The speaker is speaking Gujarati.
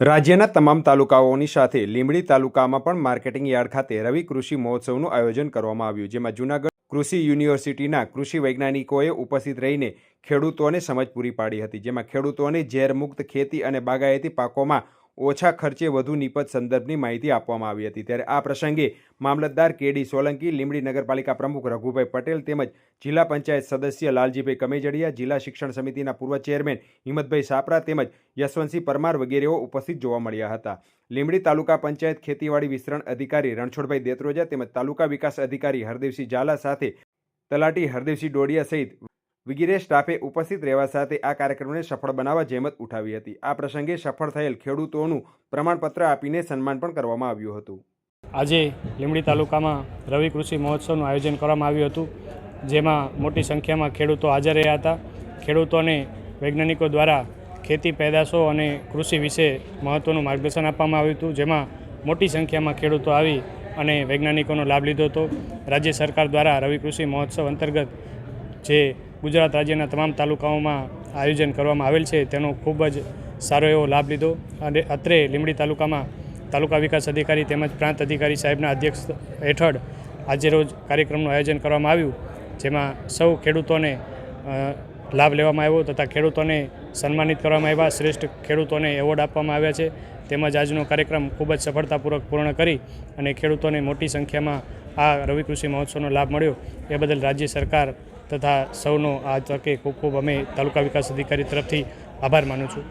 રાજ્યના તમામ તાલુકાઓની સાથે લીંબડી તાલુકામાં પણ માર્કેટિંગ યાર્ડ ખાતે રવિ કૃષિ મહોત્સવનું આયોજન કરવામાં આવ્યું, જેમાં જૂનાગઢ કૃષિ યુનિવર્સિટીના કૃષિ વૈજ્ઞાનિકોએ ઉપસ્થિત રહીને ખેડૂતોને સમજ પૂરી પાડી હતી, જેમાં ખેડૂતોને ઝેરમુક્ત ખેતી અને બાગાયતી પાકોમાં ઓછા ખર્ચે વધુ નિપજ સંદર્ભની માહિતી આપવામાં આવી હતી. ત્યારે આ પ્રસંગે મામલતદાર કેડી સોલંકી, લીંબડી નગરપાલિકા પ્રમુખ રઘુભાઈ પટેલ તેમજ જિલ્લા પંચાયત સદસ્ય લાલજીભાઈ કમેજડિયા, જિલ્લા શિક્ષણ સમિતિના પૂર્વ ચેરમેન હિંમતભાઈ સાપરા તેમજ યશવંતસિંહ પરમાર વગેરેઓ ઉપસ્થિત જોવા મળ્યા હતા. લીંબડી તાલુકા પંચાયત ખેતીવાડી વિસ્તરણ અધિકારી રણછોડભાઈ દેત્રોજા તેમજ તાલુકા વિકાસ અધિકારી હરદેવસિંહ ઝાલા સાથે તલાટી હરદેવસિંહ ડોડિયા સહિત વગેરે સ્ટાફે ઉપસ્થિત રહેવા સાથે આ કાર્યક્રમને સફળ બનાવવા જહેમત ઉઠાવી હતી. આ પ્રસંગે સફળ થયેલ ખેડૂતોનું પ્રમાણપત્ર આપીને સન્માન પણ કરવામાં આવ્યું હતું. આજે લીંબડી તાલુકામાં રવિ કૃષિ મહોત્સવનું આયોજન કરવામાં આવ્યું હતું, જેમાં મોટી સંખ્યામાં ખેડૂતો હાજર રહ્યા હતા. ખેડૂતોને વૈજ્ઞાનિકો દ્વારા ખેતી પેદાશો અને કૃષિ વિશે મહત્ત્વનું માર્ગદર્શન આપવામાં આવ્યું હતું, જેમાં મોટી સંખ્યામાં ખેડૂતો આવી અને વૈજ્ઞાનિકોનો લાભ લીધો હતો. રાજ્ય સરકાર દ્વારા રવિ કૃષિ મહોત્સવ અંતર્ગત જે ગુજરાત રાજ્યના તમામ તાલુકાઓમાં આયોજન કરવામાં આવેલ છે. તેનો ખૂબ જ સારો એવો લાભ લીધો. અને અત્રે લીંબડી તાલુકામાં તાલુકા વિકાસ અધિકારી તેમજ પ્રાંત અધિકારી સાહેબના અધ્યક્ષ હેઠળ આજે રોજ કાર્યક્રમનું આયોજન કરવામાં આવ્યું, જેમાં સૌ ખેડૂતોને લાભ લેવામાં આવ્યો તથા ખેડૂતોને સન્માનિત કરવામાં આવ્યા. શ્રેષ્ઠ ખેડૂતોને એવોર્ડ આપવામાં આવ્યા છે. તેમજ આજનો કાર્યક્રમ ખૂબ જ સફળતાપૂર્વક પૂર્ણ કરી અને ખેડૂતોને મોટી સંખ્યામાં આ રવિ કૃષિ મહોત્સવનો લાભ મળ્યો. એ બદલ રાજ્ય સરકાર તથા સૌનો આ તકે ખૂબ ખૂબ અમે તાલુકા વિકાસ અધિકારી તરફથી આભાર માનું છું.